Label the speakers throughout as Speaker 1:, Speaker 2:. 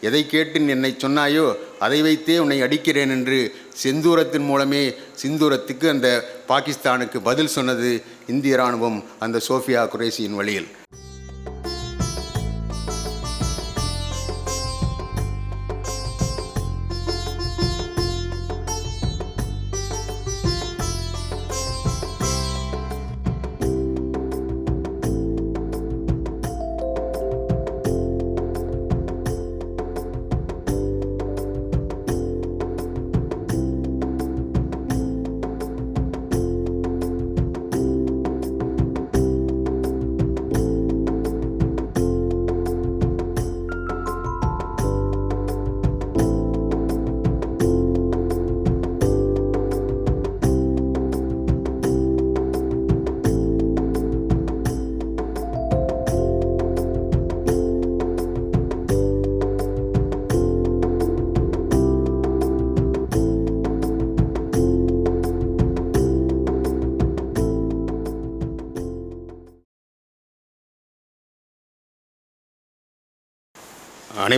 Speaker 1: எதை கேட்டு என்னை சொன்னாயோ அதை வைத்தே உன்னை அடிக்கிறேன் என்று செந்தூரத்தின் மூலமே சிந்தூரத்துக்கு அந்த பாகிஸ்தானுக்கு பதில் சொன்னது இந்திய இராணுவம் அந்த சோஃபியா குரேஷியின் வழியில்.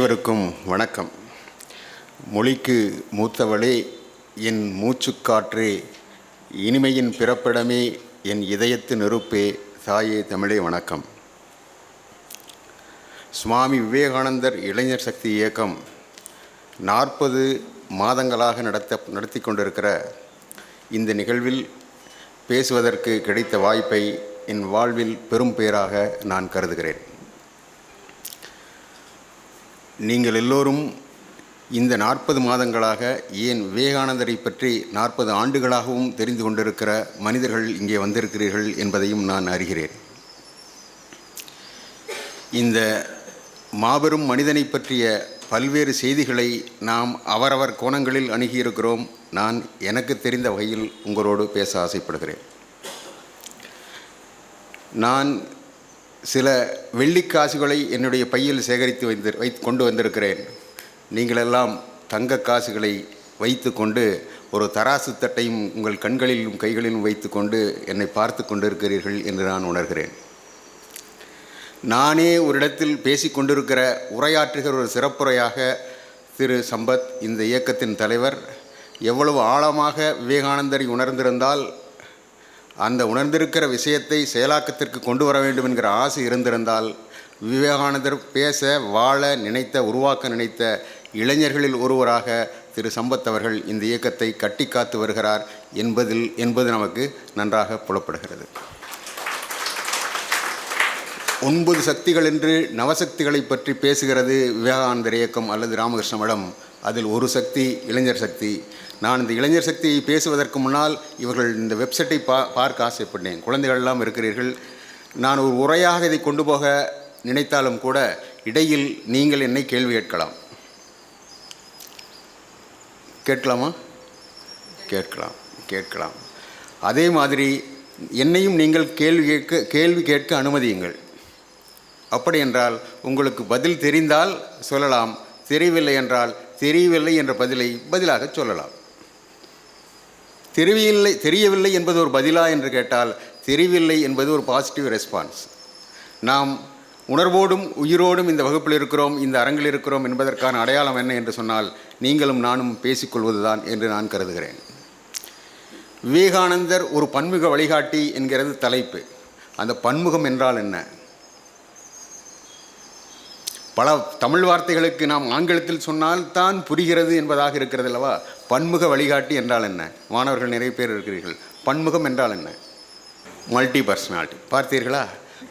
Speaker 1: அனைவருக்கும் வணக்கம். மொழிக்கு மூத்தவளே என் மூச்சுக்காற்றே இனிமையின் பிறப்பிடமே என் இதயத்து நெருப்பே தாயே தமிழே வணக்கம். சுவாமி விவேகானந்தர் இளைஞர் சக்தி இயக்கம் நாற்பது மாதங்களாக நடத்த நடத்தி கொண்டிருக்கிற இந்த நிகழ்வில் பேசுவதற்கு கிடைத்த வாய்ப்பை என் வாழ்வில் பெரும் பேராக நான் கருதுகிறேன். நீங்கள் எல்லோரும் இந்த நாற்பது மாதங்களாக ஏன் விவேகானந்தரை பற்றி நாற்பது ஆண்டுகளாகவும் தெரிந்து கொண்டிருக்கிற மனிதர்கள் இங்கே வந்திருக்கிறீர்கள் என்பதையும் நான் அறிகிறேன். இந்த மாபெரும் மனிதனை பற்றிய பல்வேறு செய்திகளை நாம் அவரவர் கோணங்களில் அணுகியிருக்கிறோம். நான் எனக்கு தெரிந்த வகையில் உங்களோடு பேச ஆசைப்படுகிறேன். நான் சில வெள்ளிக்காசுகளை என்னுடைய பையில் சேகரித்து வைத்து வைத்து கொண்டு வந்திருக்கிறேன். நீங்களெல்லாம் தங்க காசுகளை வைத்து கொண்டு ஒரு தராசு தட்டையும் உங்கள் கண்களிலும் கைகளிலும் வைத்து கொண்டு என்னை பார்த்து கொண்டிருக்கிறீர்கள் என்று நான் உணர்கிறேன். நானே ஒரு இடத்தில் பேசி கொண்டிருக்கிற உரையாற்றுகிற ஒரு சிறப்புரையாக திரு சம்பத் இந்த இயக்கத்தின் தலைவர் எவ்வளவு ஆழமாக விவேகானந்தரை உணர்ந்திருந்தால் அந்த உணர்ந்திருக்கிற விஷயத்தை செயலாக்கத்திற்கு கொண்டு வர வேண்டும் என்கிற ஆசை இருந்திருந்தால் விவேகானந்தர் பேச வாழ நினைத்த உருவாக்க நினைத்த இளைஞர்களில் ஒருவராக திரு சம்பத் அவர்கள் இந்த இயக்கத்தை கட்டி காத்து வருகிறார் என்பதில் என்பது நமக்கு நன்றாக புலப்படுகிறது. ஒன்பது சக்திகள் என்று நவசக்திகளை பற்றி பேசுகிறது விவேகானந்தர் இயக்கம் அல்லது ராமகிருஷ்ண மடம் அதில் ஒரு சக்தி இளைஞர் சக்தி. நான் இந்த இளைஞர் சக்தியை பேசுவதற்கு முன்னால் இவர்கள் இந்த வெப்சைட்டை பா பார்க்க ஆசைப்பட்டேன். குழந்தைகள் எல்லாம் இருக்கிறீர்கள். நான் ஒரு உரையாக இதை கொண்டு போக நினைத்தாலும் கூட இடையில் நீங்கள் என்னை கேள்வி கேட்கலாம். கேட்கலாமா? கேட்கலாம். கேட்கலாம். அதே மாதிரி என்னையும் நீங்கள் கேள்வி கேட்க கேள்வி கேட்க அனுமதியுங்கள். அப்படி என்றால் உங்களுக்கு பதில் தெரிந்தால் சொல்லலாம். தெரியவில்லை என்றால் தெரியவில்லை என்ற பதிலை பதிலாக சொல்லலாம். தெரியவில்லை தெரியவில்லை என்பது ஒரு பதிலா என்று கேட்டால் தெரியவில்லை என்பது ஒரு பாசிட்டிவ் ரெஸ்பான்ஸ் நாம் உணர்வோடும் உயிரோடும் இந்த வகுப்பில் இருக்கிறோம் இந்த அரங்கில் இருக்கிறோம் என்பதற்கான அடையாளம் என்ன என்று சொன்னால் நீங்களும் நானும் பேசிக்கொள்வதுதான் என்று நான் கருதுகிறேன். விவேகானந்தர் ஒரு பன்முக வழிகாட்டி என்கிறது தலைப்பு. அந்த பன்முகம் என்றால் என்ன? பல தமிழ் வார்த்தைகளுக்கு நாம் ஆங்கிலத்தில் சொன்னால் தான் புரிகிறது என்பதாக இருக்கிறது அல்லவா? பன்முக வழிகாட்டி என்றால் என்ன? மாணவர்கள் நிறைய பேர் இருக்கிறீர்கள். பன்முகம் என்றால் என்ன? மல்டி பர்சனாலிட்டி பார்த்தீர்களா?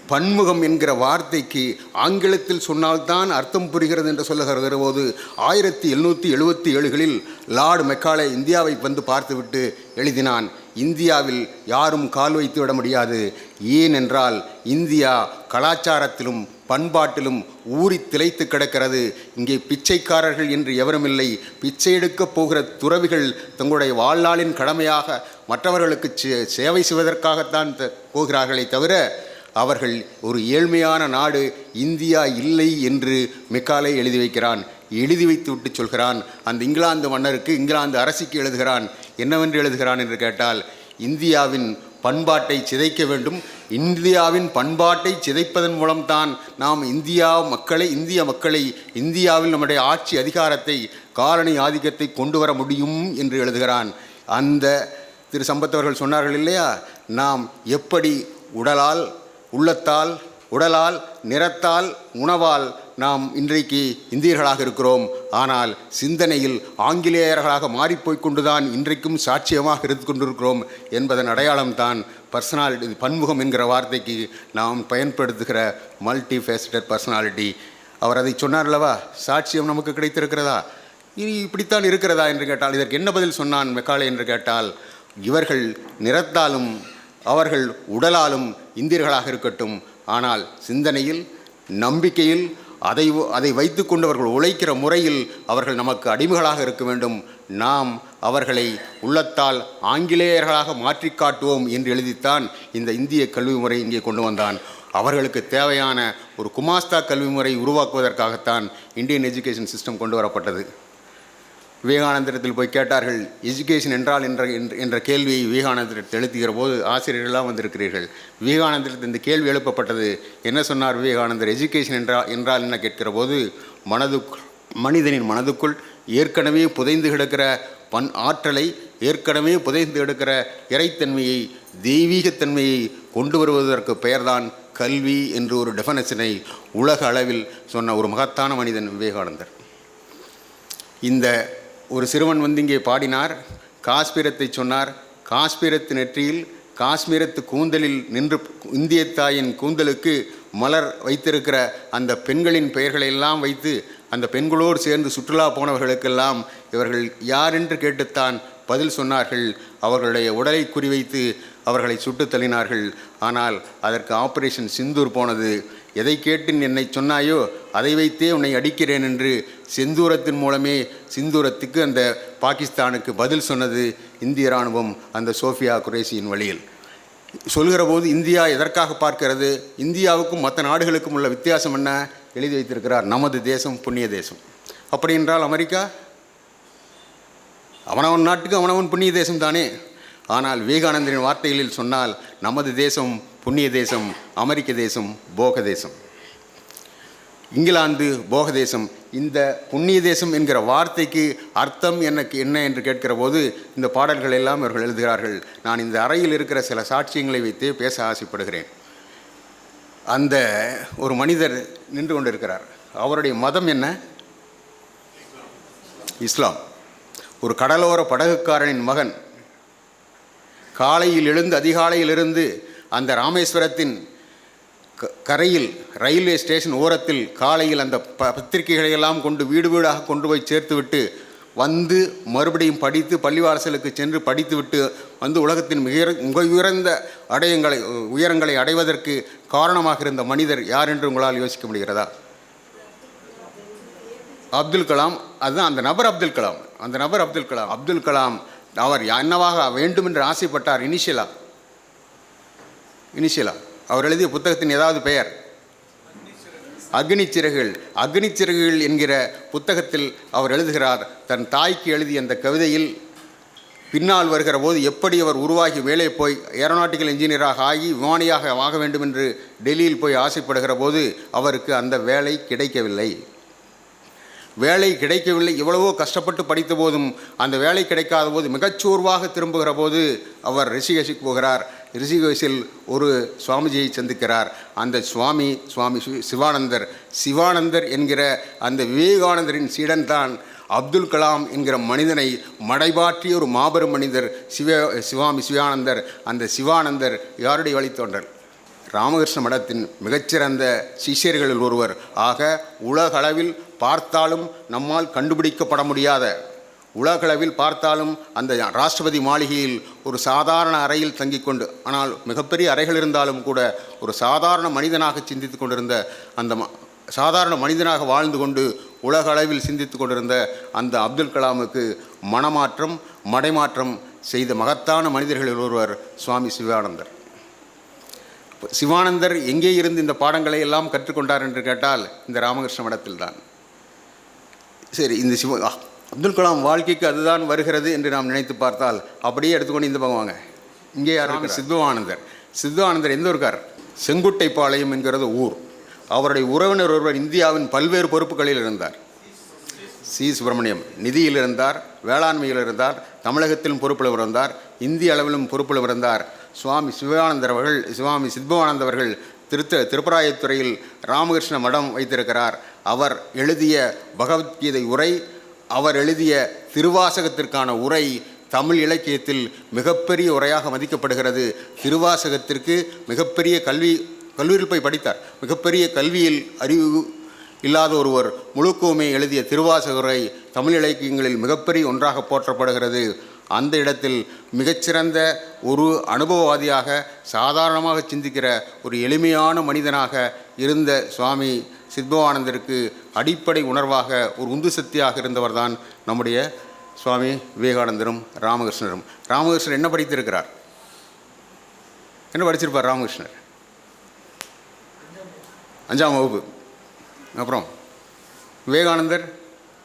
Speaker 1: பன்முகம் என்கிற வார்த்தைக்கு ஆங்கிலத்தில் சொன்னால்தான் அர்த்தம் புரிகிறது என்று சொல்லுகிற போது ஆயிரத்தி எழுநூற்றி எழுபத்தி ஏழுகளில் லார்டு மெக்காலே இந்தியாவை வந்து பார்த்துவிட்டு எழுதினான் இந்தியாவில் யாரும் கால் வைத்து விட முடியாது. ஏனென்றால் இந்தியா கலாச்சாரத்திலும் பண்பாட்டிலும் ஊறி திளைத்து கிடக்கிறது. இங்கே பிச்சைக்காரர்கள் என்று எவருமில்லை. பிச்சை எடுக்கப் போகிற துறவிகள் தங்களுடைய வாழ்நாளின் கடமையாக மற்றவர்களுக்கு சே- சேவை செய்வதற்காகத்தான் த- போகிறார்களே தவிர அவர்கள் ஒரு ஏழ்மையான நாடு இந்தியா இல்லை என்று மெக்காலே எழுதி வைக்கிறான். எழுதி வைத்து விட்டு சொல்கிறான். அந்த இங்கிலாந்து மன்னருக்கு இங்கிலாந்து அரசிக்கு எழுதுகிறான். என்னவென்று எழுதுகிறான் என்று கேட்டால் இந்தியாவின் பண்பாட்டை சிதைக்க வேண்டும். இந்தியாவின் பண்பாட்டை சிதைப்பதன் மூலம்தான் நாம் இந்தியா மக்களை இந்திய மக்களை இந்தியாவில் நம்முடைய ஆட்சி அதிகாரத்தை காலனி ஆதிக்கத்தை கொண்டு வர முடியும் என்று எழுதுகிறான். அந்த திரு சம்பத்தவர்கள் சொன்னார்கள் இல்லையா? நாம் எப்படி உடலால் உள்ளத்தால் உடலால் நிறத்தால் உணவால் நாம் இன்றைக்கு இந்தியர்களாக இருக்கிறோம். ஆனால் சிந்தனையில் ஆங்கிலேயர்களாக மாறிப்போய் கொண்டுதான் இன்றைக்கும் சாட்சியமாக இருந்து கொண்டிருக்கிறோம் என்பதன் அடையாளம்தான் பர்சனாலிட்டி பன்முகம் என்கிற வார்த்தைக்கு நாம் பயன்படுத்துகிற மல்டி ஃபேசட்டட் பர்சனாலிட்டி அவர் அதை சொன்னார் அல்லவா? சாட்சியம் நமக்கு கிடைத்திருக்கிறதா? இது இப்படித்தான் இருக்கிறதா என்று கேட்டால் இதற்கு என்ன பதில் சொன்னான் மெக்காலே என்று கேட்டால் இவர்கள் நிறத்தாலும் அவர்கள் உடலாலும் இந்தியர்களாக இருக்கட்டும். ஆனால் சிந்தனையில் நம்பிக்கையில் அதை அதை வைத்து கொண்டவர்கள் உழைக்கிற முறையில் அவர்கள் நமக்கு அடிமைகளாக இருக்க வேண்டும். நாம் அவர்களை உள்ளத்தால் ஆங்கிலேயர்களாக மாற்றி காட்டுவோம் என்று எழுதித்தான் இந்த இந்திய கல்வி முறை இங்கே கொண்டு வந்தான். அவர்களுக்கு தேவையான ஒரு குமாஸ்தா கல்வி முறை உருவாக்குவதற்காகத்தான் இந்தியன் எஜுகேஷன் சிஸ்டம் கொண்டு வரப்பட்டது. விவேகானந்தரத்தில் போய் கேட்டார்கள் எஜுகேஷன் என்றால் என்ற என்ற- என்ற கேள்வியை விவேகானந்தரத்தில் எழுத்துகிற போது ஆசிரியர்களாக வந்திருக்கிறீர்கள். விவேகானந்தரத்தில் இந்த கேள்வி எழுப்பப்பட்டது. என்ன சொன்னார் விவேகானந்தர்? எஜுகேஷன் என்றால் என்றால் என்ன? கேட்கிற போது மனதுக்குள் மனிதனின் மனதுக்குள் ஏற்கனவே புதைந்து கிடக்கிற பன் ஆற்றலை ஏற்கனவே புதைந்து கிடக்கிற இறைத்தன்மையை தெய்வீகத்தன்மையை கொண்டு வருவதற்கு பெயர்தான் கல்வி என்று ஒரு டெஃபனேஷனை உலக அளவில் சொன்ன ஒரு மகத்தான மனிதன் விவேகானந்தர். இந்த ஒரு சிறுவன் வந்து இங்கே பாடினார். காஷ்மீரத்தை சொன்னார். காஷ்மீரத்து நெற்றியில் காஷ்மீரத்து கூந்தலில் நின்று இந்திய தாயின் கூந்தலுக்கு மலர் வைத்திருக்கிற அந்த பெண்களின் பெயர்களை எல்லாம் வைத்து அந்த பெண்களோடு சேர்ந்து சுற்றுலா போனவர்களுக்கெல்லாம் இவர்கள் யார் என்று கேட்டுத்தான் பதில் சொன்னார்கள். அவர்களுடைய உடலை குறிவைத்து அவர்களை சுட்டு தள்ளினார்கள். ஆனால் அதற்கு ஆபரேஷன் சிந்தூர் போனது. எதை கேட்டு என்னை சொன்னாயோ அதை வைத்தே உன்னை அடிக்கிறேன் என்று செந்தூரத்தின் மூலமே சிந்தூரத்துக்கு அந்த பாகிஸ்தானுக்கு பதில் சொன்னது இந்திய இராணுவம் அந்த சோஃபியா குரேஷியின் வழியில். சொல்கிற போது இந்தியா எதற்காக பார்க்கிறது? இந்தியாவுக்கும் மற்ற நாடுகளுக்கும் உள்ள வித்தியாசம் என்ன? எழுதி வைத்திருக்கிறார் நமது தேசம் புண்ணிய தேசம். அப்படி என்றால் அமெரிக்கா? அவனவன் நாட்டுக்கு அவனவன் புண்ணிய தேசம் தானே. ஆனால் விவேகானந்தரின் வார்த்தைகளில் சொன்னால் நமது தேசம் புண்ணிய தேசம் அமெரிக்க தேசம் போக தேசம் இங்கிலாந்து போக தேசம் இந்த புண்ணிய தேசம் என்கிற வார்த்தைக்கு அர்த்தம் எனக்கு என்ன என்று கேட்கிற போது இந்த பாடல்கள் எல்லாம் இவர்கள் எழுதுகிறார்கள். நான் இந்த அறையில் இருக்கிற சில சாட்சியங்களை வைத்து பேச ஆசைப்படுகிறேன். அந்த ஒரு மனிதர் நின்று கொண்டிருக்கிறார். அவருடைய மதம் என்ன? இஸ்லாம். ஒரு கடலோர படகுக்காரனின் மகன். காலையில் எழுந்து அதிகாலையில் இருந்து அந்த ராமேஸ்வரத்தின் க- கரையில் ரயில்வே ஸ்டேஷன் ஓரத்தில் காலையில் அந்த ப பத்திரிகைகளை எல்லாம் கொண்டு வீடு வீடாக கொண்டு போய் சேர்த்துவிட்டு வந்து மறுபடியும் படித்து பள்ளிவாசலுக்கு சென்று படித்துவிட்டு வந்து உலகத்தின் மிக மிக உயர்ந்த அடையங்களை உயரங்களை அடைவதற்கு காரணமாக இருந்த மனிதர் யார் என்று உங்களால் யோசிக்க முடிகிறதா? அப்துல் கலாம் அதுதான் அந்த நபர் அப்துல் கலாம். அந்த நபர் அப்துல் கலாம் அப்துல் கலாம் அவர் என்னவாக வேண்டும் என்று ஆசைப்பட்டார் இனிஷியலா இனிஷியலா. அவர் எழுதிய புத்தகத்தின் ஏதாவது பெயர்? அக்னிச்சிறகுகள் அக்னிச்சிறகுகள் என்கிற புத்தகத்தில் அவர் எழுதுகிறார் தன் தாய்க்கு எழுதிய அந்த கவிதையில் பின்னால் வருகிற போது எப்படி அவர் உருவாகி மேலே போய் ஏரோநாட்டிக்கல் இன்ஜினியராக ஆகி விமானியாக ஆக வேண்டும் என்று டெல்லியில் போய் ஆசைப்படுகிற போது அவருக்கு அந்த வேலை கிடைக்கவில்லை. வேலை கிடைக்கவில்லை. எவ்வளவோ கஷ்டப்பட்டு படித்த போதும் அந்த வேலை கிடைக்காத போது மிகச்சோர்வாக திரும்புகிற போது அவர் ரிஷிகசிக்கு போகிறார். ரிஷிகேஷில் ஒரு சுவாமிஜியை சந்திக்கிறார். அந்த சுவாமி சுவாமி சிவானந்தர். சிவானந்தர் என்கிற அந்த விவேகானந்தரின் சீடன்தான் அப்துல் கலாம் என்கிற மனிதனை மடைபாற்றிய ஒரு மாபெரும் மனிதர் சிவ சிவாமி சிவானந்தர். அந்த சிவானந்தர் யாருடைய வழித்தோன்றல்? ராமகிருஷ்ண மடத்தின் மிகச்சிறந்த சிஷ்யர்களில் ஒருவர். ஆக உலகளவில் பார்த்தாலும் நம்மால் கண்டுபிடிக்கப்பட முடியாத உலகளவில் பார்த்தாலும் அந்த ராஷ்டிரபதி மாளிகையில் ஒரு சாதாரண அறையில் தங்கிக் கொண்டு ஆனால் மிகப்பெரிய அறைகள் இருந்தாலும் கூட ஒரு சாதாரண மனிதனாக சிந்தித்து கொண்டிருந்த அந்த ம- சாதாரண மனிதனாக வாழ்ந்து கொண்டு உலக அளவில் சிந்தித்து கொண்டிருந்த அந்த அப்துல் கலாமுக்கு மனமாற்றம் மடைமாற்றம் செய்த மகத்தான மனிதர்களில் ஒருவர் சுவாமி சிவானந்தர். சிவானந்தர் எங்கே இருந்து இந்த பாடங்களை எல்லாம் கற்றுக்கொண்டார் என்று கேட்டால் இந்த ராமகிருஷ்ண மடத்தில்தான். சரி இந்த சிவ அப்துல் கலாம் வாழ்க்கைக்கு அதுதான் வருகிறது என்று நாம் நினைத்து பார்த்தால் அப்படியே எடுத்துக்கொண்டு இந்த பக்கம் வாங்க. இங்கே யாரும் சித்துவானந்தர் சித்துவானந்தர் எந்த ஊருக்கார்? செங்குட்டைப்பாளையம் என்கிறது ஊர். அவருடைய உறவினர் ஒருவர் இந்தியாவின் பல்வேறு பொறுப்புகளில் இருந்தார். சி. சுப்பிரமணியம் நிதியில் இருந்தார் வேளாண்மையில் இருந்தார் தமிழகத்திலும் பொறுப்பில் இருந்தார் இந்திய அளவிலும் பொறுப்பில் இருந்தார். சுவாமி சிவானந்தர் அவர்கள் சுவாமி சித்பவானந்த அவர்கள் திருத்த திருப்பராயத்துறையில் ராமகிருஷ்ண மடம் வைத்திருக்கிறார். அவர் எழுதிய பகவத்கீதை உரை அவர் எழுதிய திருவாசகத்திற்கான உரை தமிழ் இலக்கியத்தில் மிகப்பெரிய உரையாக மதிக்கப்படுகிறது. திருவாசகத்திற்கு மிகப்பெரிய கல்வி கல்லூரியில் போய் படித்தார். மிகப்பெரிய கல்வியில் அறிவு இல்லாத ஒருவர் முழுக்கோமே எழுதிய திருவாசகரை தமிழ் இலக்கியங்களில் மிகப்பெரிய ஒன்றாக போற்றப்படுகிறது. அந்த இடத்தில் மிகச்சிறந்த ஒரு அனுபவவாதியாக சாதாரணமாக சிந்திக்கிற ஒரு எளிமையான மனிதனாக இருந்த சுவாமி சித்பவானந்தருக்கு அடிப்படை உணர்வாக ஒரு உந்து சக்தியாக இருந்தவர்தான் நம்முடைய சுவாமி விவேகானந்தரும் ராமகிருஷ்ணரும். ராமகிருஷ்ணர் என்ன படித்திருக்கிறார்? என்ன படிச்சிருப்பார் ராமகிருஷ்ணர்? அஞ்சாம் வகுப்பு. அப்புறம் விவேகானந்தர்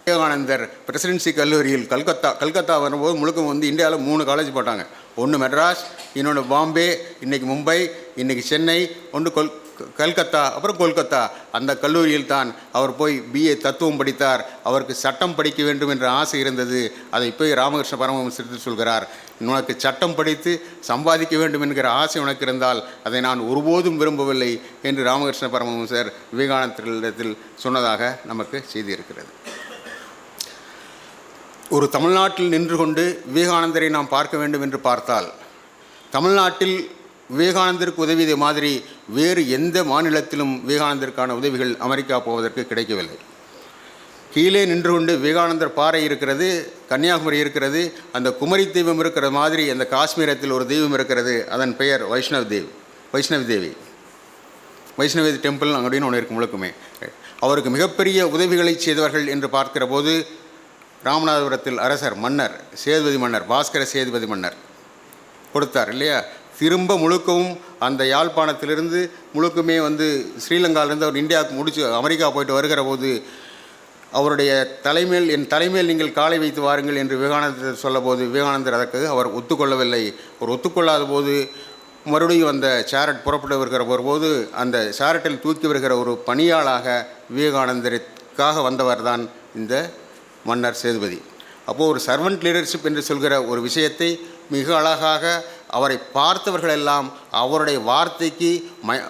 Speaker 1: விவேகானந்தர் பிரசிடென்சி கல்லூரியில் கல்கத்தா கல்கத்தா வரும்போது முழுக்க வந்து இந்தியாவில் மூணு காலேஜ் போட்டாங்க. ஒன்று மெட்ராஸ் இன்னொன்று பாம்பே இன்றைக்கி மும்பை இன்றைக்கி சென்னை ஒன்று கொல் கல்கத்தா அப்புறம் கொல்கத்தா. அந்த கல்லூரியில் தான் அவர் போய் பிஏ தத்துவம் படித்தார். அவருக்கு சட்டம் படிக்க வேண்டும் என்ற ஆசை இருந்தது. அதை போய் ராமகிருஷ்ண பரமஹம்சர் சொல்கிறார். உனக்கு சட்டம் படித்து சம்பாதிக்க வேண்டும் என்கிற ஆசை உனக்கு இருந்தால் அதை நான் ஒருபோதும் விரும்பவில்லை என்று ராமகிருஷ்ண பரமஹம்சர் விவேகானந்தத்தில் சொன்னதாக நமக்கு செய்தி இருக்கிறது. ஒரு தமிழ்நாட்டில் நின்று கொண்டு விவேகானந்தரை நாம் பார்க்க வேண்டும் என்று பார்த்தால் தமிழ்நாட்டில் விவேகானந்தருக்கு உதவியதை மாதிரி வேறு எந்த மாநிலத்திலும் விவேகானந்தருக்கான உதவிகள் அமெரிக்கா போவதற்கு கிடைக்கவில்லை. கீழே நின்று கொண்டு விவேகானந்தர் பாறை இருக்கிறது கன்னியாகுமரி இருக்கிறது அந்த குமரி தெய்வம் இருக்கிற மாதிரி அந்த காஷ்மீரத்தில் ஒரு தெய்வம் இருக்கிறது அதன் பெயர் வைஷ்ணவ் தேவ் வைஷ்ணவி தேவி. வைஷ்ணவி டெம்பிள் அப்படின்னு ஒன்று இருக்கு முழுக்குமே. அவருக்கு மிகப்பெரிய உதவிகளை செய்தவர்கள் என்று பார்க்கிற போது ராமநாதபுரத்தில் அரசர் மன்னர் சேதுபதி மன்னர் பாஸ்கர சேதுபதி மன்னர் கொடுத்தார் இல்லையா? திரும்ப முழுக்கவும் அந்த யாழ்ப்பாணத்திலிருந்து முழுக்குமே வந்து ஸ்ரீலங்காவிலேருந்து அவர் இந்தியாவுக்கு முடிச்சு அமெரிக்கா போயிட்டு வருகிற போது அவருடைய தலைமையில் என் தலைமையில் நீங்கள் காலை வைத்து வாருங்கள் என்று விவேகானந்தர் சொல்லபோது விவேகானந்தர் அதற்கு அவர் ஒத்துக்கொள்ளவில்லை. அவர் ஒத்துக்கொள்ளாத போது மறுபடியும் அந்த சேரட் புறப்பட்டு வருகிற போது அந்த சேரட்டில் தூக்கி வருகிற ஒரு பணியாளாக விவேகானந்தருக்காக வந்தவர் தான் இந்த மன்னர் சேதுபதி. அப்போது ஒரு சர்வன்ட் லீடர்ஷிப் என்று சொல்கிற ஒரு விஷயத்தை மிக அழகாக அவரை பார்த்தவர்களெல்லாம் அவருடைய வார்த்தைக்கு மய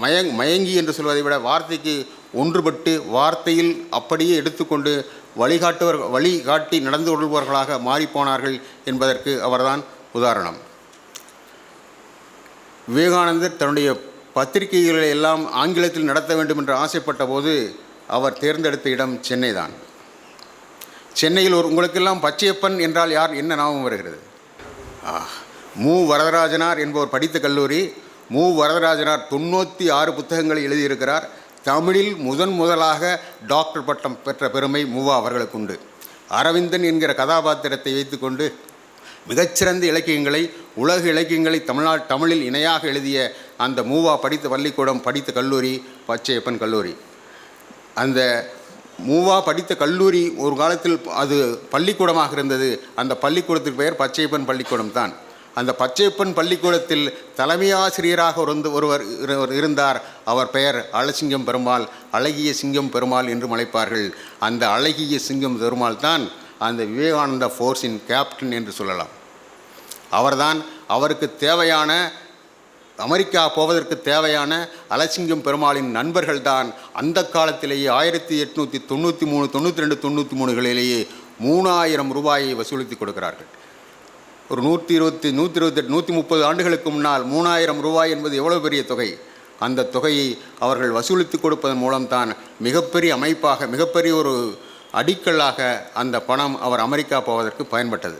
Speaker 1: மயங் மயங்கி என்று சொல்வதை விட வார்த்தைக்கு ஒன்றுபட்டு வார்த்தையில் அப்படியே எடுத்துக்கொண்டு வழிகாட்டுவர் வழிகாட்டி நடந்து கொள்பவர்களாக மாறிப்போனார்கள் என்பதற்கு அவர்தான் உதாரணம். விவேகானந்தர் தன்னுடைய பத்திரிகைகளை எல்லாம் ஆங்கிலத்தில் நடத்த வேண்டும் என்று ஆசைப்பட்ட போது அவர் தேர்ந்தெடுத்த இடம் சென்னை தான் சென்னையில் ஒரு உங்களுக்கெல்லாம் பச்சையப்பன் என்றால் யார்? என்ன ஞாபகம் வருகிறது? ஆஹ். மு. வரதராஜனார் என்பவர் படித்த கல்லூரி மு. வரதராஜனார் தொண்ணூற்றி ஆறு புத்தகங்களை எழுதியிருக்கிறார். தமிழில் முதன் முதலாக டாக்டர் பட்டம் பெற்ற பெருமை மூவா அவர்களுக்கு உண்டு. அரவிந்தன் என்கிற கதாபாத்திரத்தை வைத்துக்கொண்டு மிகச்சிறந்த இலக்கியங்களை உலக இலக்கியங்களை தமிழ்நாடு தமிழில் இணையாக எழுதிய அந்த மூவா படித்த பள்ளிக்கூடம் படித்த கல்லூரி பச்சையப்பன் கல்லூரி. அந்த மூவா படித்த கல்லூரி ஒரு காலத்தில் அது பள்ளிக்கூடமாக இருந்தது. அந்த பள்ளிக்கூடத்தின் பெயர் பச்சையப்பன் பள்ளிக்கூடம் தான் அந்த பச்சையப்பன் பள்ளிக்கூடத்தில் தலைமை ஆசிரியராக ஒருவர் இருந்தார். அவர் பெயர் அழசிங்கம் பெருமாள் அழகிய சிங்கம் பெருமாள் என்று அழைப்பார்கள். அந்த அழகிய சிங்கம் பெருமாள் தான் அந்த விவேகானந்தா ஃபோர்ஸின் கேப்டன் என்று சொல்லலாம். அவர்தான் அவருக்கு தேவையான அமெரிக்கா போவதற்கு தேவையான அலசிங்கம் பெருமாளின் நண்பர்கள்தான். அந்த காலத்திலேயே ஆயிரத்தி எட்நூற்றி தொண்ணூற்றி மூணு தொண்ணூற்றி ரெண்டு தொண்ணூற்றி மூணுகளிலேயே மூணாயிரம் ரூபாயை வசூலித்து கொடுக்கிறார்கள். ஒரு நூற்றி இருபத்தி நூற்றி இருபத்தெட்டு நூற்றி முப்பது ஆண்டுகளுக்கு முன்னால் மூணாயிரம் ரூபாய் என்பது எவ்வளோ பெரிய தொகை? அந்த தொகையை அவர்கள் வசூலித்து கொடுப்பதன் மூலம்தான் மிகப்பெரிய அமைப்பாக மிகப்பெரிய ஒரு அடிக்கல்லாக அந்த பணம் அவர் அமெரிக்கா போவதற்கு பயன்பட்டது.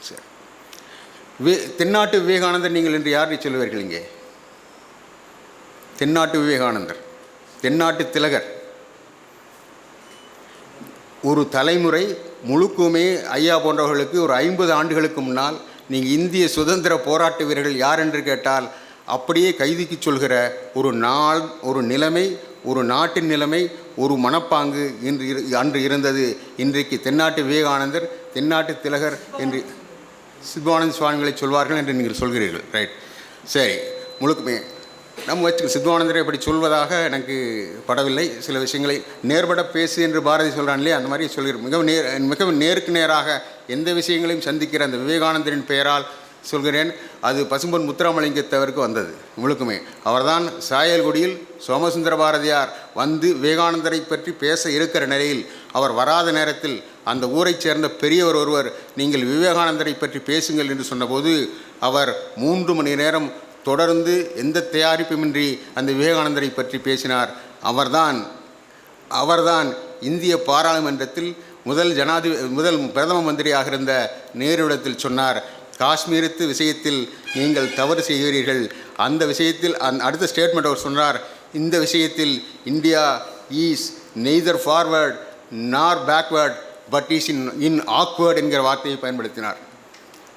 Speaker 1: சரி. வே தென்னாட்டு விவேகானந்தர் நீங்கள் என்று யாரை சொல்லுவீர்கள் இங்கே? தென்னாட்டு விவேகானந்தர். தென்னாட்டு திலகர். ஒரு தலைமுறை முழுக்குமே ஐயா போன்றவர்களுக்கு ஒரு ஐம்பது ஆண்டுகளுக்கு முன்னால் நீங்கள் இந்திய சுதந்திர போராட்ட வீரர்கள் யார் என்று கேட்டால் அப்படியே கைதிக்கு சொல்கிற ஒரு நாள் ஒரு நிலைமை ஒரு நாட்டின் நிலைமை ஒரு மனப்பாங்கு இன்று இரு- அன்று இருந்தது. இன்றைக்கு தென்னாட்டு விவேகானந்தர் தென்னாட்டு திலகர் என்று சித்வானந்த சுவாமிகளை சொல்வார்கள் என்று நீங்கள் சொல்கிறீர்கள். ரைட் சரி. முழுக்குமே நம்ம வச்சு சித்வானந்தரை அப்படி சொல்வதாக எனக்கு படவில்லை. சில விஷயங்களை நேர்பட பேசு என்று பாரதி சொல்கிறான் இல்லையா? அந்த மாதிரி சொல்கிறேன் மிகவும் நேர் மிகவும் நேருக்கு நேராக எந்த விஷயங்களையும் சந்திக்கிற அந்த விவேகானந்தரின் பெயரால் சொல்கிறேன். அது பசும்பொன் முத்துராமலிங்கத்தவருக்கு வந்தது முழுக்குமே. அவர்தான் சாயல்குடியில் சோமசுந்தர பாரதியார் வந்து விவேகானந்தரை பற்றி பேச இருக்கிற நிலையில் அவர் வராத நேரத்தில் அந்த ஊரைச் சேர்ந்த பெரியவர் ஒருவர் நீங்கள் விவேகானந்தரை பற்றி பேசுங்கள் என்று சொன்னபோது அவர் மூன்று மணி நேரம் தொடர்ந்து எந்த தயாரிப்புமின்றி அந்த விவேகானந்தரை பற்றி பேசினார். அவர்தான் அவர்தான் இந்திய பாராளுமன்றத்தில் முதல் ஜனாதிபதி முதல் பிரதம மந்திரியாக இருந்த நேருடத்தில் சொன்னார். காஷ்மீரத்து விஷயத்தில் நீங்கள் தவறு செய்கிறீர்கள். அந்த விஷயத்தில் அந் அடுத்த ஸ்டேட்மெண்ட் அவர் சொன்னார். இந்த விஷயத்தில் India is neither forward nor backward but is in in awkward என்கிற வார்த்தையை பயன்படுத்தினார்.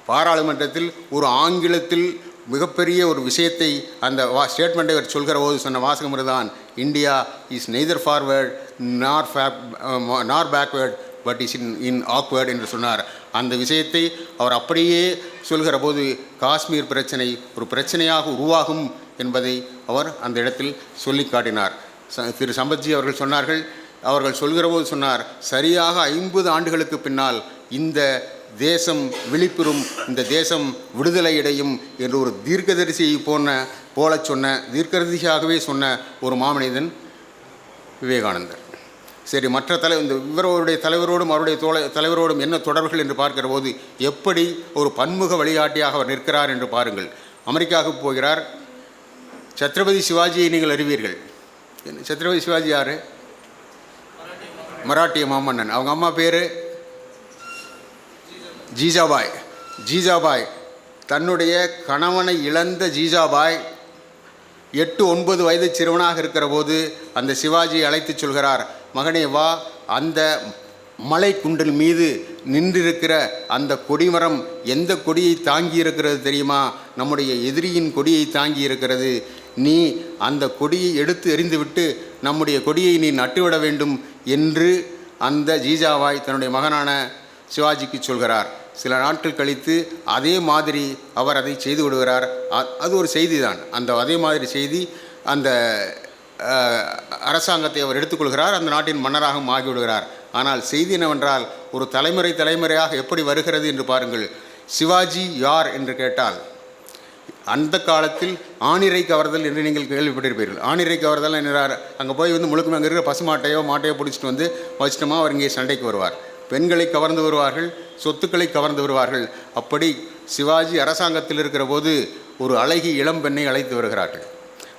Speaker 1: பாராளுமன்றத்தில் ஒரு ஆங்கிலத்தில் மிகப்பெரிய ஒரு விஷயத்தை அந்த வா ஸ்டேட்மெண்ட்டை அவர் சொல்கிற போது சொன்ன வாசகம் தான் India is neither forward nor fab nor backward but is in in awkward என்று சொன்னார். அந்த விஷயத்தை அவர் அப்படியே சொல்கிற போது காஷ்மீர் பிரச்சனை ஒரு பிரச்சனையாக உருவாகும் என்பதை அவர் அந்த இடத்தில் சொல்லி காட்டினார். ச- திரு சம்பத்ஜி அவர்கள் சொன்னார்கள். அவர்கள் சொல்கிற போது சொன்னார் சரியாக ஐம்பது ஆண்டுகளுக்கு பின்னால் இந்த தேசம் விழிப்புறும் இந்த தேசம் விடுதலை அடையும் என்று ஒரு தீர்க்கதரிசியை போன போல சொன்ன தீர்க்கதரிசியாகவே சொன்ன ஒரு மாமனிதன் விவேகானந்தர். சரி மற்ற தலை இந்த இவருடைய தலைவரோடும் அவருடைய தோழ தலைவரோடும் என்ன தொடர்புகள் என்று பார்க்கிற போது எப்படி ஒரு பன்முக வழிகாட்டியாக அவர் நிற்கிறார் என்று பாருங்கள். அமெரிக்காவுக்கு போகிறார். சத்ரபதி சிவாஜியை நீங்கள் அறிவீர்கள். என்ன, சத்ரபதி சிவாஜி யார்? மராட்டிய மாமன்னன். அவங்க அம்மா பேர்? ஜீஜாபாய். ஜீஜாபாய். தன்னுடைய கணவனை இழந்த ஜீஜாபாய் எட்டு ஒன்பது வயது சிறுவனாக இருக்கிற போது அந்த சிவாஜியை அழைத்துச் சொல்கிறார் மகனே வா அந்த மலை குன்றில் மீது நின்றிருக்கிற அந்த கொடிமரம் எந்த கொடியை தாங்கி இருக்கிறது தெரியுமா? நம்முடைய எதிரியின் கொடியை தாங்கி இருக்கிறது நீ அந்த கொடியை எடுத்து எறிந்துவிட்டு நம்முடைய கொடியை நீ நட்டுவிட வேண்டும் என்று அந்த ஜீஜாவாய் தன்னுடைய மகனான சிவாஜிக்கு சொல்கிறார். சில நாட்கள் கழித்து அதே மாதிரி அவர் அதை செய்து விடுகிறார். அது ஒரு செய்தி தான் அந்த அதே மாதிரி செய்தி அந்த அரசாங்கத்தை அவர் எடுத்துக்கொள்கிறார். அந்த நாட்டின் மன்னராகவும் ஆகிவிடுகிறார். ஆனால் செய்தி என்னவென்றால் ஒரு தலைமுறை தலைமுறையாக எப்படி வருகிறது என்று பாருங்கள். சிவாஜி யார் என்று கேட்டால் அந்த காலத்தில் ஆணிரை கவர்தல் என்று நீங்கள் கேள்விப்பட்டிருப்பீர்கள். ஆணிரை கவர்தல் என்கிறார். அங்கே போய் வந்து முழுக்க அங்கே இருக்கிற பசுமாட்டையோ மாட்டையோ பிடிச்சிட்டு வந்து வச்சிட்டோமா அவர் இங்கே சண்டைக்கு வருவார். பெண்களை கவர்ந்து வருவார்கள் சொத்துக்களை கவர்ந்து வருவார்கள். அப்படி சிவாஜி அரசாங்கத்தில் இருக்கிற போது ஒரு அழகி இளம் பெண்ணை அழைத்து வருகிறார்கள்.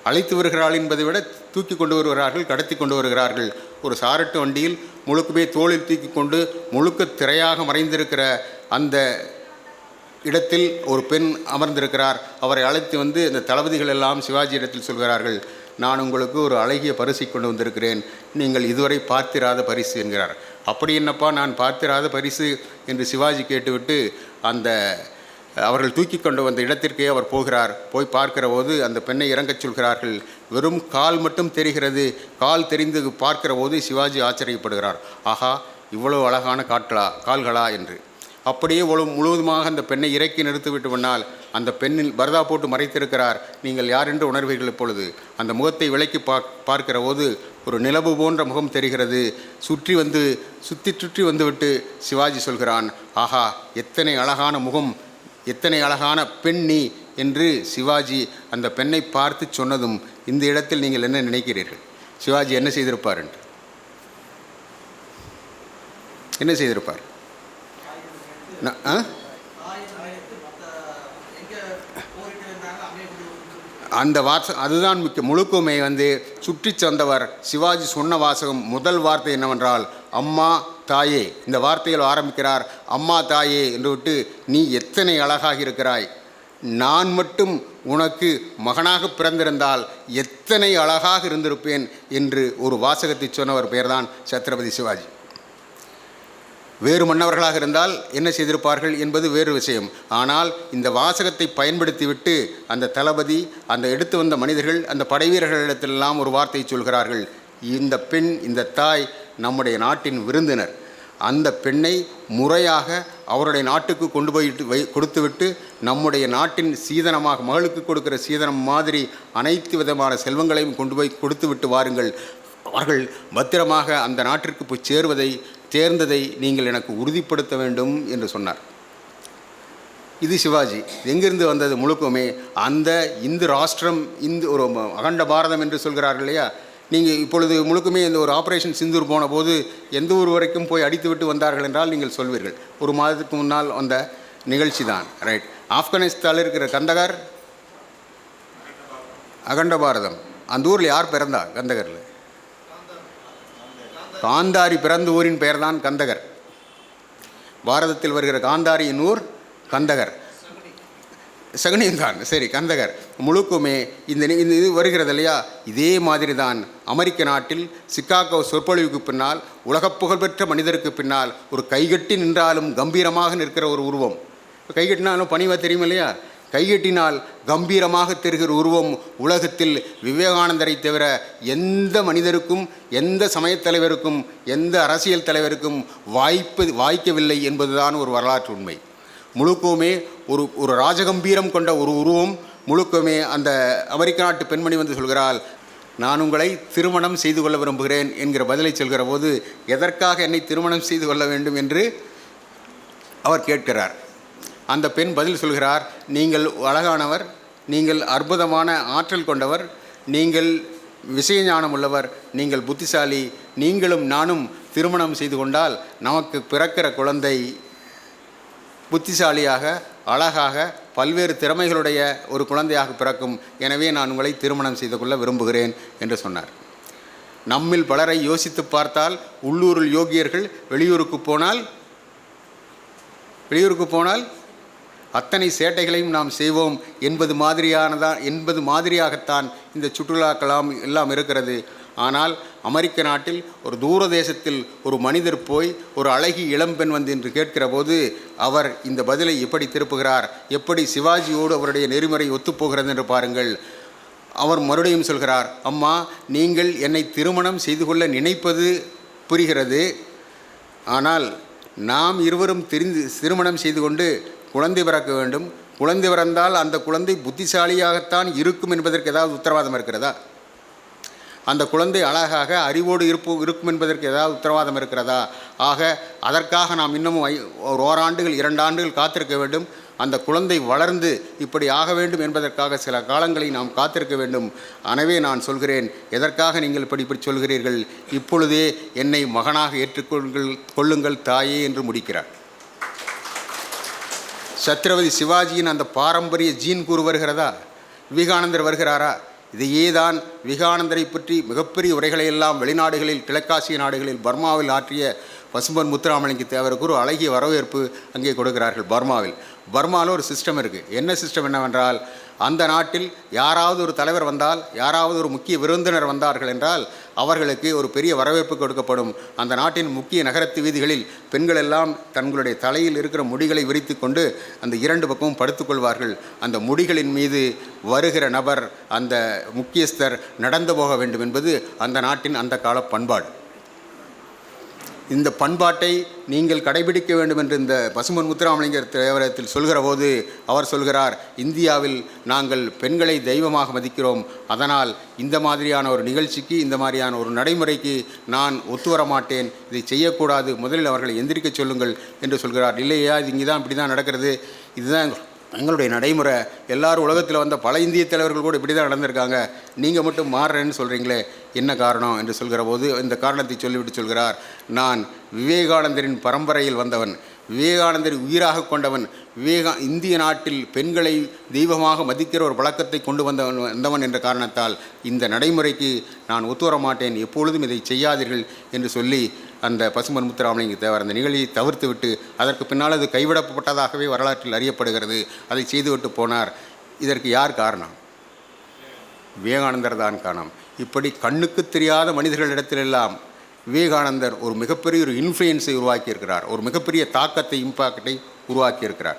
Speaker 1: அழைத்து வருகிறாள் என்பதை விட தூக்கி கொண்டு வருகிறார்கள் கடத்தி கொண்டு வருகிறார்கள். ஒரு சாரட்டு வண்டியில் முழுக்குமே தோளில் தூக்கி கொண்டு முழுக்க திரையாக மறைந்திருக்கிற அந்த இடத்தில் ஒரு பெண் அமர்ந்திருக்கிறார். அவரை அழைத்து வந்து இந்த தளபதிகள் எல்லாம் சிவாஜி இடத்தில் சொல்கிறார்கள் நான் உங்களுக்கு ஒரு அழகிய பரிசை கொண்டு வந்திருக்கிறேன். நீங்கள் இதுவரை பார்த்திராத பரிசு என்கிறார். அப்படி என்னப்பா நான் பார்த்திராத பரிசு என்று சிவாஜி கேட்டுவிட்டு அந்த அவர்கள் தூக்கி கொண்டு வந்த இடத்திற்கே அவர் போகிறார். போய் பார்க்கிற போது அந்த பெண்ணை இறங்கச் சொல்கிறார்கள். வெறும் கால் மட்டும் தெரிகிறது. கால் தெரிந்து பார்க்கிற போது சிவாஜி ஆச்சரியப்படுகிறார். ஆஹா இவ்வளவு அழகான காட்களா கால்களா என்று. அப்படியே ஒழு முழுவதுமாக அந்த பெண்ணை இறக்கி நிறுத்திவிட்டு முன்னால் அந்த பெண்ணில் பரதா போட்டு மறைத்திருக்கிறார். நீங்கள் யார் என்று உணர்வீர்கள் இப்பொழுது. அந்த முகத்தை விலக்கி பா பார்க்கிற போது ஒரு நிலவு போன்ற முகம் தெரிகிறது. சுற்றி வந்து சுற்றி சுற்றி வந்துவிட்டு சிவாஜி சொல்கிறான் ஆஹா எத்தனை அழகான முகம் எத்தனை அழகான பெண் நீ என்று சிவாஜி அந்த பெண்ணை பார்த்து சொன்னதும் இந்த இடத்தில் நீங்கள் என்ன நினைக்கிறீர்கள்? சிவாஜி என்ன செய்திருப்பார் என்று? என்ன செய்திருப்பார்? நான் ஆ? அந்த வாச அதுதான் முக்கிய முழுக்குமை வந்து சுற்றிச் வந்தவர் சிவாஜி சொன்ன வாசகம் முதல் வார்த்தை என்னவென்றால் அம்மா தாயே. இந்த வார்த்தையில் ஆரம்பிக்கிறார் அம்மா தாயே என்று விட்டு நீ எத்தனை அழகாக இருக்கிறாய். நான் மட்டும் உனக்கு மகனாக பிறந்திருந்தால் எத்தனை அழகாக இருந்திருப்பேன் என்று ஒரு வாசகத்தை சொன்னவர் பெயர்தான் சத்ரபதி சிவாஜி. வேறு மன்னவர்களாக இருந்தால் என்ன செய்திருப்பார்கள் என்பது வேறு விஷயம். ஆனால் இந்த வாசகத்தை பயன்படுத்திவிட்டு அந்த தளபதி அந்த எடுத்து வந்த மனிதர்கள் அந்த படைவீரர்களிடத்திலெல்லாம் ஒரு வார்த்தை சொல்கிறார்கள். இந்த பெண் இந்த தாய் நம்முடைய நாட்டின் விருந்தினர். அந்த பெண்ணை முறையாக அவருடைய நாட்டுக்கு கொண்டு போயிட்டு வை கொடுத்துவிட்டு நம்முடைய நாட்டின் சீதனமாக மகளுக்கு கொடுக்கிற சீதனம் மாதிரி அனைத்து விதமான செல்வங்களையும் கொண்டு போய் கொடுத்து விட்டு வாருங்கள். அவர்கள் பத்திரமாக அந்த நாட்டிற்கு போய் சேருவதை தேர்ந்ததை நீங்கள் எனக்கு உறுதிப்படுத்த வேண்டும் என்று சொன்னார். இது சிவாஜி. எங்கிருந்து வந்தது முழுக்கமே அந்த இந்து ராஷ்டிரம் இந்து ஒரு அகண்ட பாரதம் என்று சொல்கிறார்கள் இல்லையா? நீங்கள் இப்பொழுது முழுக்குமே இந்த ஒரு ஆப்ரேஷன் சிந்தூர் போன போது எந்த ஊர் வரைக்கும் போய் அடித்துவிட்டு வந்தார்கள் என்றால் நீங்கள் சொல்வீர்கள். ஒரு மாதத்துக்கு முன்னால் வந்த நிகழ்ச்சி தான். ரைட் ஆப்கானிஸ்தானில் இருக்கிற கந்தகார்? அகண்ட பாரதம். அந்த ஊரில் யார் பிறந்தா கந்தகரில்? காந்தாரி பிறந்த ஊரின் பெயர்தான் கந்தகர். பாரதத்தில் வருகிற காந்தாரியின் ஊர் கந்தகர். சகுனியந்தான் சரி கந்தகர். முழுக்குமே இந்த இந்த இது வருகிறது இல்லையா? இதே மாதிரி தான் அமெரிக்க நாட்டில் சிக்காகோ சொற்பொழிவுக்கு பின்னால் உலகப் புகழ்பெற்ற மனிதருக்கு பின்னால் ஒரு கைகட்டி நின்றாலும் கம்பீரமாக நிற்கிற ஒரு உருவம். கைகட்டினாலும் பணிவா தெரியும் இல்லையா? கையெட்டினால் கம்பீரமாக தெரிகிற உருவம் உலகத்தில் விவேகானந்தரை தவிர எந்த மனிதருக்கும் எந்த சமயத் தலைவருக்கும் எந்த அரசியல் தலைவருக்கும் வாய்ப்பு வாய்க்கவில்லை என்பதுதான் ஒரு வரலாற்று உண்மை. முழுக்கவுமே ஒரு ஒரு ராஜகம்பீரம் கொண்ட ஒரு உருவம் முழுக்கவுமே அந்த அமெரிக்க நாட்டு பெண்மணி வந்து சொல்கிறாள் நான் உங்களை திருமணம் செய்து கொள்ள விரும்புகிறேன் என்கிற பதிலை சொல்கிற போது எதற்காக என்னை திருமணம் செய்து கொள்ள வேண்டும்? என்று அவர் கேட்கிறார். அந்த பெண் பதில் சொல்கிறார் நீங்கள் அழகானவர் நீங்கள் அற்புதமான ஆற்றல் கொண்டவர் நீங்கள் விஷய ஞானம் உள்ளவர் நீங்கள் புத்திசாலி நீங்களும் நானும் திருமணம் செய்து கொண்டால் நமக்கு பிறக்கிற குழந்தை புத்திசாலியாக அழகாக பல்வேறு திறமைகளுடைய ஒரு குழந்தையாக பிறக்கும். எனவே நான் உங்களை திருமணம் செய்து கொள்ள விரும்புகிறேன் என்று சொன்னார். நம்மில் பலரை யோசித்து பார்த்தால் உள்ளூரில் யோகியர்கள் வெளியூருக்கு போனால் வெளியூருக்கு போனால் அத்தனை சேட்டைகளையும் நாம் செய்வோம் என்பது மாதிரியானதான் என்பது மாதிரியாகத்தான் இந்த சுற்றுலாக்கெல்லாம் எல்லாம் இருக்கிறது. ஆனால் அமெரிக்க நாட்டில் ஒரு தூர தேசத்தில் ஒரு மனிதர் போய் ஒரு அழகி இளம்பெண் வந்து என்று கேட்கிற போது அவர் இந்த பதிலை எப்படி திருப்புகிறார் எப்படி சிவாஜியோடு அவருடைய நெறிமுறை ஒத்துப்போகிறது என்று பாருங்கள். அவர் மறுபடியும் சொல்கிறார் அம்மா நீங்கள் என்னை திருமணம் செய்து கொள்ள நினைப்பது புரிகிறது. ஆனால் நாம் இருவரும் தெரிந்து திருமணம் செய்து கொண்டு குழந்தை பிறக்க வேண்டும். குழந்தை பிறந்தால் அந்த குழந்தை புத்திசாலியாகத்தான் இருக்கும் என்பதற்கு ஏதாவது உத்தரவாதம் இருக்கிறதா? அந்த குழந்தை அழகாக அறிவோடு இருப்பு இருக்கும் என்பதற்கு ஏதாவது உத்தரவாதம் இருக்கிறதா? ஆக அதற்காக நாம் இன்னமும் ஐ- ஒரு ஓராண்டுகள் இரண்டு ஆண்டுகள் காத்திருக்க வேண்டும். அந்த குழந்தை வளர்ந்து இப்படி ஆக வேண்டும் என்பதற்காக சில காலங்களை நாம் காத்திருக்க வேண்டும். எனவே நான் சொல்கிறேன் எதற்காக நீங்கள் இப்படி இப்படி சொல்கிறீர்கள்? இப்பொழுதே என்னை மகனாக ஏற்றுக்கொள்ளுங்கள் கொள்ளுங்கள் தாயே என்று முடிக்கிறார். சத்ரபதி சிவாஜியின் அந்த பாரம்பரிய ஜீன் கூறு வருகிறதா? விவேகானந்தர் வருகிறாரா? இதையே தான் விவேகானந்தரை பற்றி மிகப்பெரிய உரைகளை எல்லாம் வெளிநாடுகளில் கிழக்காசிய நாடுகளில் பர்மாவில் ஆற்றிய பசும்பன் முத்துராமலிங்க தேவருக்கு ஒரு அழகிய வரவேற்பு அங்கே கொடுக்கிறார்கள் பர்மாவில். பர்மாவில் ஒரு சிஸ்டம் இருக்குது என்ன சிஸ்டம் என்னவென்றால் அந்த நாட்டில் யாராவது ஒரு தலைவர் வந்தால் யாராவது ஒரு முக்கிய விருந்தினர் வந்தார்கள் என்றால் அவர்களுக்கு ஒரு பெரிய வரவேற்பு கொடுக்கப்படும். அந்த நாட்டின் முக்கிய நகரத்து வீதிகளில் பெண்கள் எல்லாம் தங்களுடைய தலையில் இருக்கிற முடிகளை விரித்து கொண்டு அந்த இரண்டு பக்கமும் படுத்துக்கொள்வார்கள் அந்த முடிகளின் மீது வருகிற நபர் அந்த முக்கியஸ்தர் நடந்து போக வேண்டும் என்பது அந்த நாட்டின் அந்த கால பண்பாடு. இந்த பண்பாட்டை நீங்கள் கடைபிடிக்க வேண்டும் என்று இந்த பசுமன் முத்துராமலிங்கர் தேவரத்தில் சொல்கிற போது அவர் சொல்கிறார் இந்தியாவில் நாங்கள் பெண்களை தெய்வமாக மதிக்கிறோம். அதனால் இந்த மாதிரியான ஒரு நிகழ்ச்சிக்கு இந்த மாதிரியான ஒரு நடைமுறைக்கு நான் ஒத்து வர மாட்டேன். இதை செய்யக்கூடாது. முதலில் அவர்களை எந்திரிக்க சொல்லுங்கள் என்று சொல்கிறார். இல்லையா? இது இங்கே தான் இப்படி தான் நடக்கிறது. இதுதான் எங்களுடைய நடைமுறை. எல்லாரும் உலகத்தில் வந்த பல இந்திய தலைவர்கள் கூட இப்படி தான் நடந்திருக்காங்க. நீங்கள் மட்டும் மாறுறேன்னு சொல்கிறீங்களே என்ன காரணம் என்று சொல்கிற போது இந்த காரணத்தை சொல்லிவிட்டு சொல்கிறார் நான் விவேகானந்தரின் பரம்பரையில் வந்தவன் விவேகானந்தரை உயிராக கொண்டவன் விவேகா இந்திய நாட்டில் பெண்களை தெய்வமாக மதிக்கிற ஒரு பழக்கத்தை கொண்டு வந்தவன் வந்தவன் என்ற காரணத்தால் இந்த நடைமுறைக்கு நான் ஒத்துவர மாட்டேன் எப்பொழுதும் இதை செய்யாதீர்கள் என்று சொல்லி அந்த பசுமன் முத்துராமலிங்க தேவர் அந்த நிகழ்ச்சியை தவிர்த்துவிட்டு அதற்கு பின்னால் அது கைவிடப்பட்டதாகவே வரலாற்றில் அறியப்படுகிறது அதை செய்துவிட்டு போனார். இதற்கு யார் காரணம்? விவேகானந்தர் தான் காரணம். இப்படி கண்ணுக்கு தெரியாத மனிதர்களிடத்திலெல்லாம் விவேகானந்தர் ஒரு மிகப்பெரிய ஒரு இன்ஃப்ளூயன்ஸை உருவாக்கியிருக்கிறார். ஒரு மிகப்பெரிய தாக்கத்தை இம்பாக்டை உருவாக்கியிருக்கிறார்.